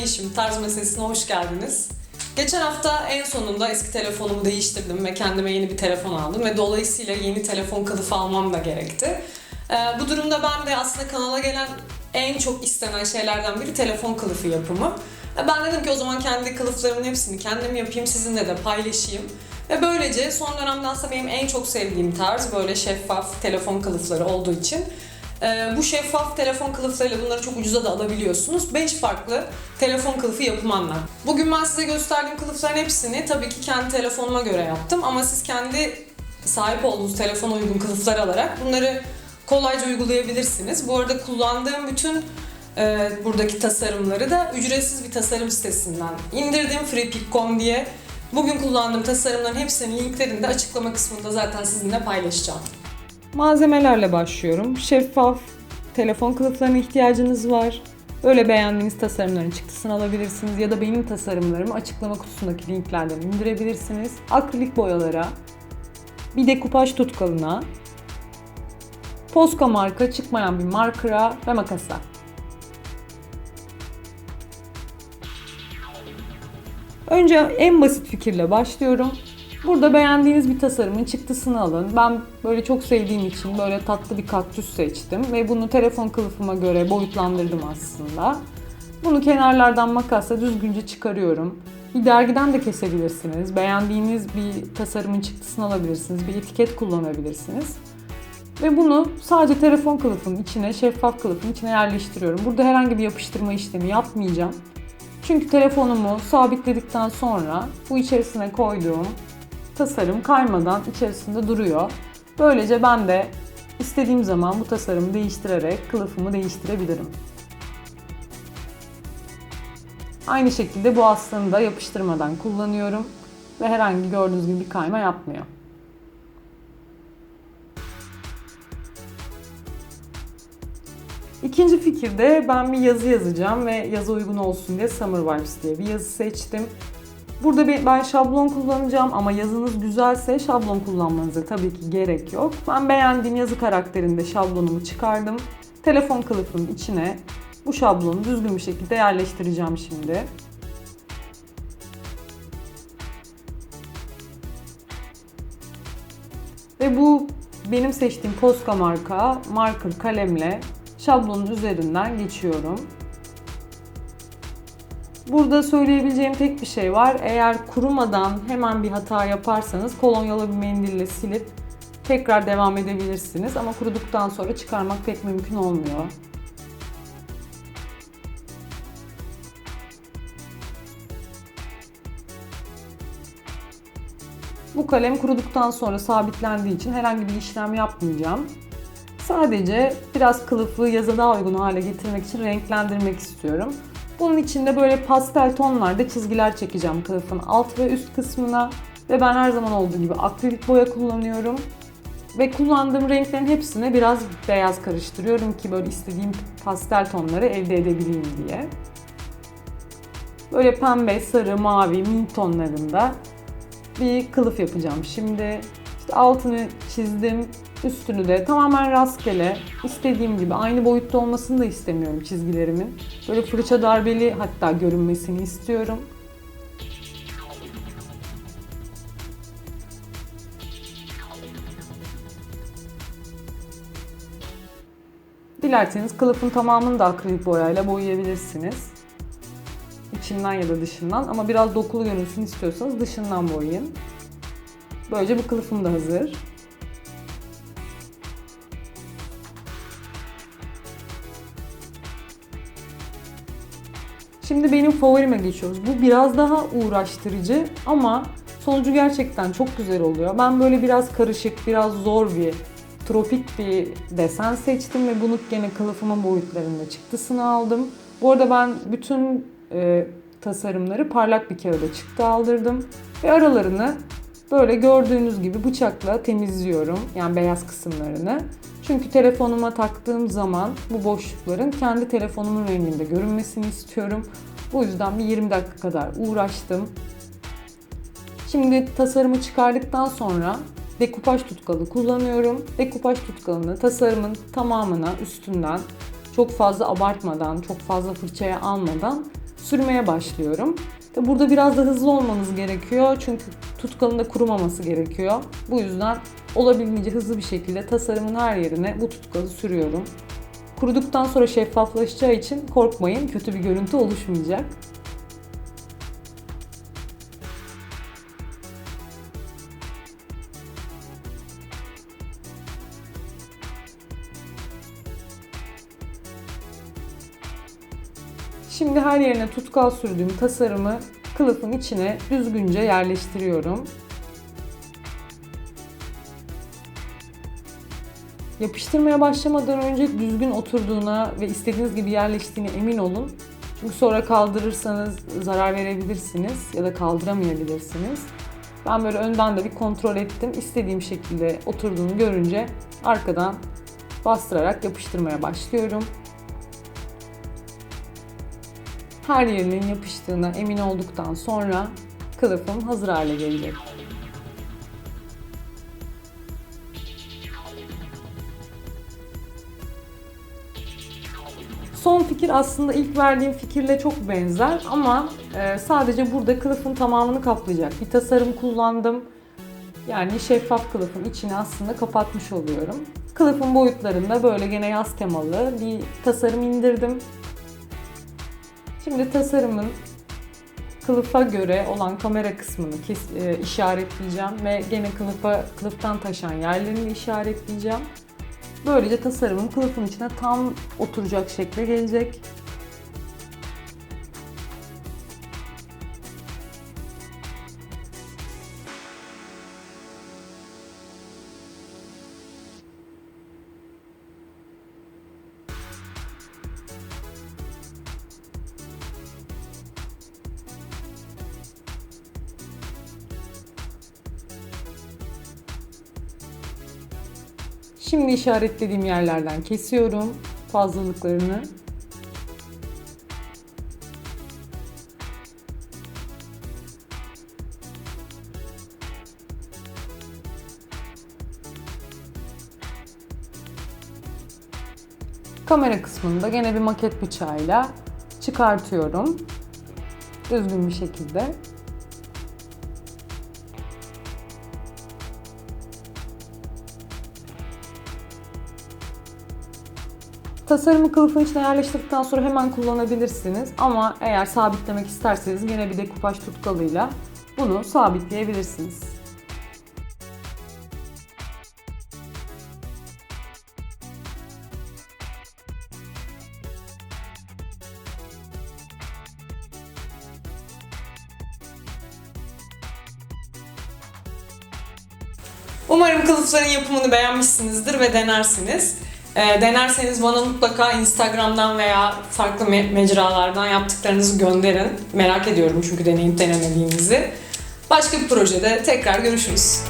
Yeşim. Tarz meselesine hoş geldiniz. Geçen hafta en sonunda eski telefonumu değiştirdim ve kendime yeni bir telefon aldım ve dolayısıyla yeni telefon kılıfı almam da gerekti. Ee, bu durumda ben de aslında kanala gelen en çok istenen şeylerden biri telefon kılıfı yapımı. Ee, Ben dedim ki o zaman kendi kılıflarımın hepsini kendim yapayım, sizinle de paylaşayım. Ve böylece son dönemde aslında benim en çok sevdiğim tarz böyle şeffaf telefon kılıfları olduğu için ee, bu şeffaf telefon kılıflarıyla bunları çok ucuza da alabiliyorsunuz. 5 farklı telefon kılıfı yapımanlar. Bugün ben size gösterdiğim kılıfların hepsini tabii ki kendi telefonuma göre yaptım ama siz kendi sahip olduğunuz telefona uygun kılıflar alarak bunları kolayca uygulayabilirsiniz. Bu arada kullandığım bütün e, buradaki tasarımları da ücretsiz bir tasarım sitesinden indirdim freepick.com diye. Bugün kullandığım tasarımların hepsinin linklerini de açıklama kısmında zaten sizinle paylaşacağım. Malzemelerle başlıyorum. Şeffaf telefon kılıflarına ihtiyacınız var. Öyle beğendiğiniz tasarımların çıktısını alabilirsiniz ya da benim tasarımlarımı açıklama kutusundaki linklerden indirebilirsiniz. Akrilik boyalara, bir dekupaj tutkalına, Posca marka çıkmayan bir markera ve makasa. Önce en basit fikirle başlıyorum. Burada beğendiğiniz bir tasarımın çıktısını alın. Ben böyle çok sevdiğim için böyle tatlı bir kaktüs seçtim ve bunu telefon kılıfıma göre boyutlandırdım aslında. Bunu kenarlardan makasla düzgünce çıkarıyorum. Bir dergiden de kesebilirsiniz. Beğendiğiniz bir tasarımın çıktısını alabilirsiniz. Bir etiket kullanabilirsiniz. Ve bunu sadece telefon kılıfının içine, şeffaf kılıfın içine yerleştiriyorum. Burada herhangi bir yapıştırma işlemi yapmayacağım. Çünkü telefonumu sabitledikten sonra bu içerisine koyduğum tasarım kaymadan içerisinde duruyor. Böylece ben de istediğim zaman bu tasarımı değiştirerek kılıfımı değiştirebilirim. Aynı şekilde bu aslında da yapıştırmadan kullanıyorum ve herhangi gördüğünüz gibi bir kayma yapmıyor. İkinci fikirde ben bir yazı yazacağım ve yazı uygun olsun diye Summer Vibes diye bir yazı seçtim. Burada bir- ben şablon kullanacağım ama yazınız güzelse şablon kullanmanıza tabii ki gerek yok. Ben beğendiğim yazı karakterinde şablonumu çıkardım. Telefon kılıfının içine bu şablonu düzgün bir şekilde yerleştireceğim şimdi. Ve bu benim seçtiğim Posca marka marker kalemle şablonun üzerinden geçiyorum. Burada söyleyebileceğim tek bir şey var. Eğer kurumadan hemen bir hata yaparsanız kolonyalı bir mendille silip tekrar devam edebilirsiniz. Ama kuruduktan sonra çıkarmak pek mümkün olmuyor. Bu kalem kuruduktan sonra sabitlendiği için herhangi bir işlem yapmayacağım. Sadece biraz kılıfı yaza daha uygun hale getirmek için renklendirmek istiyorum. Bunun için de böyle pastel tonlarda çizgiler çekeceğim kılıfın alt ve üst kısmına. Ve ben her zaman olduğu gibi akrilik boya kullanıyorum. Ve kullandığım renklerin hepsine biraz beyaz karıştırıyorum ki böyle istediğim pastel tonları elde edebileyim diye. Böyle pembe, sarı, mavi, mint tonlarında bir kılıf yapacağım. Şimdi işte altını çizdim, üstünü de tamamen rastgele istediğim gibi aynı boyutta olmasını da istemiyorum çizgilerimin. Böyle fırça darbeli hatta görünmesini istiyorum. Dilerseniz kılıfın tamamını da akrilik boyayla boyayabilirsiniz. İçinden ya da dışından ama biraz dokulu görünsün istiyorsanız dışından boyayın. Böylece bu kılıfım da hazır. Şimdi benim favorime geçiyoruz. Bu biraz daha uğraştırıcı ama sonucu gerçekten çok güzel oluyor. Ben böyle biraz karışık, biraz zor bir tropik bir desen seçtim ve bunu gene kılıfımın boyutlarında çıktısını aldım. Bu arada ben bütün e, tasarımları parlak bir kağıda çıktı aldırdım ve aralarını böyle gördüğünüz gibi bıçakla temizliyorum yani beyaz kısımlarını. Çünkü telefonuma taktığım zaman bu boşlukların kendi telefonumun renginde görünmesini istiyorum. Bu yüzden bir 20 dakika kadar uğraştım. Şimdi tasarımı çıkardıktan sonra dekupaj tutkalı kullanıyorum. Dekupaj tutkalını tasarımın tamamına üstünden çok fazla abartmadan, çok fazla fırçaya almadan sürmeye başlıyorum. Burada biraz da hızlı olmanız gerekiyor çünkü tutkalın da kurumaması gerekiyor. Bu yüzden olabildiğince hızlı bir şekilde tasarımın her yerine bu tutkalı sürüyorum. Kuruduktan sonra şeffaflaşacağı için korkmayın, kötü bir görüntü oluşmayacak. Şimdi her yerine tutkal sürdüğüm tasarımı kılıfın içine düzgünce yerleştiriyorum. Yapıştırmaya başlamadan önce düzgün oturduğuna ve istediğiniz gibi yerleştiğine emin olun. Çünkü sonra kaldırırsanız zarar verebilirsiniz ya da kaldıramayabilirsiniz. Ben böyle önden de bir kontrol ettim. İstediğim şekilde oturduğunu görünce arkadan bastırarak yapıştırmaya başlıyorum. Her yerinin yapıştığına emin olduktan sonra kılıfım hazır hale gelecek. Son fikir aslında ilk verdiğim fikirle çok benzer ama e, sadece burada kılıfın tamamını kaplayacak bir tasarım kullandım. Yani şeffaf kılıfın içini aslında kapatmış oluyorum. Kılıfın boyutlarında böyle gene yaz temalı bir tasarım indirdim. Şimdi tasarımın kılıfa göre olan kamera kısmını kes, e, işaretleyeceğim ve gene kılıfa, kılıftan taşan yerlerini işaretleyeceğim. Böylece tasarımım kılıfın içine tam oturacak şekle gelecek. Şimdi işaretlediğim yerlerden kesiyorum fazlalıklarını. Kamera kısmını da gene bir maket bıçağıyla çıkartıyorum. Düzgün bir şekilde. Tasarımı kılıfın içine yerleştirdikten sonra hemen kullanabilirsiniz. Ama eğer sabitlemek isterseniz yine bir dekupaj tutkalıyla bunu sabitleyebilirsiniz. Umarım kılıfların yapımını beğenmişsinizdir ve denersiniz. Ee, denerseniz bana mutlaka Instagram'dan veya farklı me- mecralardan yaptıklarınızı gönderin. Merak ediyorum çünkü deneyip denemediğinizi. Başka bir projede tekrar görüşürüz.